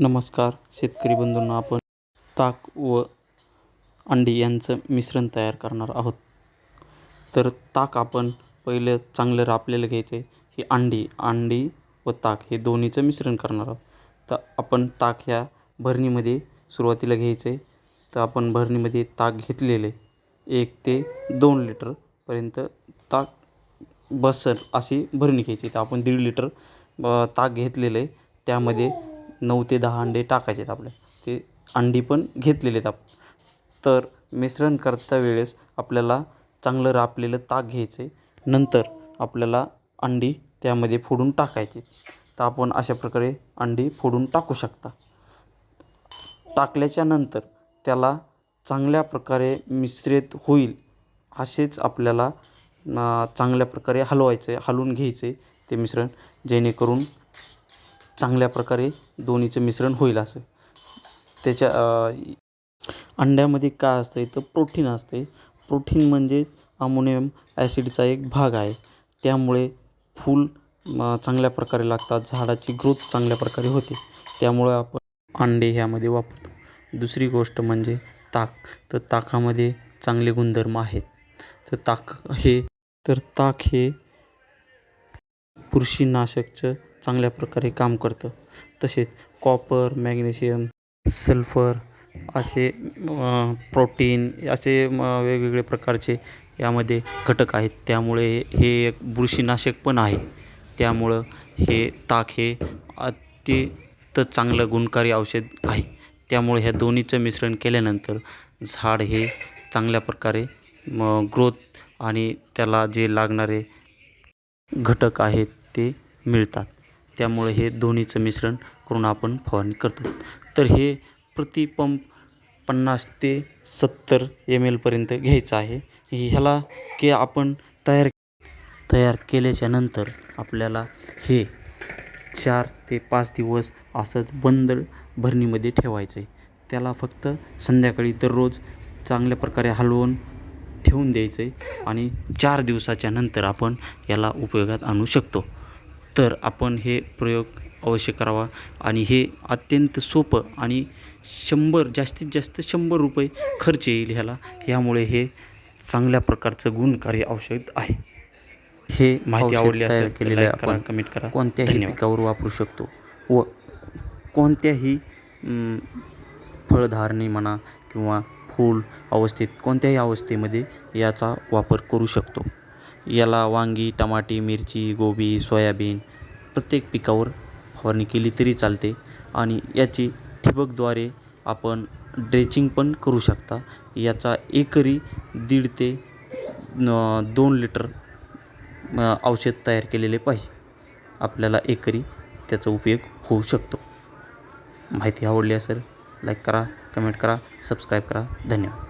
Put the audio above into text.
नमस्कार शेतकरी बंधूंना आपण ताक व अंडी यांचं मिश्रण तयार करणार आहोत. तर ताक आपण पहिलं चांगलं रापलेलं घ्यायचं आहे ही अंडी अंडी व ताक हे दोन्हीचं मिश्रण करणार आहोत. तर आपण ताक ह्या भरणीमध्ये सुरुवातीला घ्यायचं आहे. तर आपण भरणीमध्ये ताक घेतलेलं आहे एक ते दोन लिटरपर्यंत ताक बसल अशी भरणी घ्यायची. तर आपण दीड लिटर ताक घेतलेलं आहे. त्यामध्ये नऊ ते दहा अंडे टाकायचे आहेत आपल्या ते अंडी पण घेतलेले आहेत आप. तर मिश्रण करता वेळेस आपल्याला चांगलं रापलेलं ताक घ्यायचं आहे नंतर आपल्याला अंडी त्यामध्ये फोडून टाकायची. तर आपण अशा प्रकारे अंडी फोडून टाकू शकता. टाकल्याच्या नंतर त्याला चांगल्या प्रकारे मिश्रित होईल असेच आपल्याला चांगल्या प्रकारे हलवायचं आहे हलवून घ्यायचं आहे ते मिश्रण. जेणेकरून चांगल्या प्रकारे दोन्हीचं मिश्रण होईल असं. त्याच्या अंड्यामध्ये काय असतं तर प्रोटीन असते प्रोटीन म्हणजे अमोनियम ॲसिडचा एक भाग आहे. त्यामुळे फूल चांगल्या प्रकारे लागतात. झाडाची ग्रोथ चांगल्या प्रकारे होते. त्यामुळे आपण अंडे ह्यामध्ये वापरतो. दुसरी गोष्ट म्हणजे ताक. तर ताकामध्ये चांगले गुणधर्म आहेत. तर ताक हे तर ताक हे बुरशीनाशकचं चांगल्या प्रकारे काम करतं. तसेच कॉपर मॅग्नेशियम सल्फर असे प्रोटीन असे म, वेगवेगळे प्रकारचे यामध्ये घटक आहेत. त्यामुळे हे एक बुरशीनाशक पण आहे. त्यामुळं हे ताक हे अत्यंत चांगलं गुणकारी औषध आहे. त्यामुळे ह्या दोन्हीचं मिश्रण केल्यानंतर झाड हे चांगल्या प्रकारे म ग्रोथ आणि त्याला जे लागणारे घटक आहेत ते मिळतात. त्यामुळे हे दोन्हीचं मिश्रण करून आपण फवारणी करतो. तर हे प्रति पंप पन्नास ते सत्तर एम एलपर्यंत घ्यायचं आहे. ह्याला की आपण तयार तयार केल्याच्यानंतर आपल्याला हे चार ते पाच दिवस असंच बंद भरणीमध्ये ठेवायचं आहे त्याला फक्त संध्याकाळी दररोज चांगल्या प्रकारे हलवून ठेवून द्यायचं आहे आणि चार दिवसाच्या नंतर आपण याला उपयोगात आणू शकतो. तर आपण हे प्रयोग अवश्य करावा. आणि हे अत्यंत सोपं आणि शंभर जास्तीत जास्त शंभर रुपये खर्च येईल ह्याला. ह्यामुळे हे चांगल्या प्रकारचं गुणकारी औषध आहे. हे माहिती आवडली तयार असेल केलेलं आपण कमेंट करा. कोणत्याही. पिकावर वापरू शकतो व कोणत्याही फळधारणी म्हणा किंवा फूल अवस्थेत कोणत्याही अवस्थेमध्ये याचा वापर करू शकतो. याला वांगी टमाटी मिरची गोबी सोयाबीन प्रत्येक पिकावर फवारणी केली तरी चालते आणि याची ठिबकद्वारे आपण ड्रेचिंग पण करू शकता. याचा एकरी दीड ते दोन लिटर औषध तयार केलेले पाहिजे. आपल्याला एकरी त्याचा उपयोग होऊ शकतो. माहिती आवडली असेल लाईक करा कमेंट करा सबस्क्राईब करा. धन्यवाद.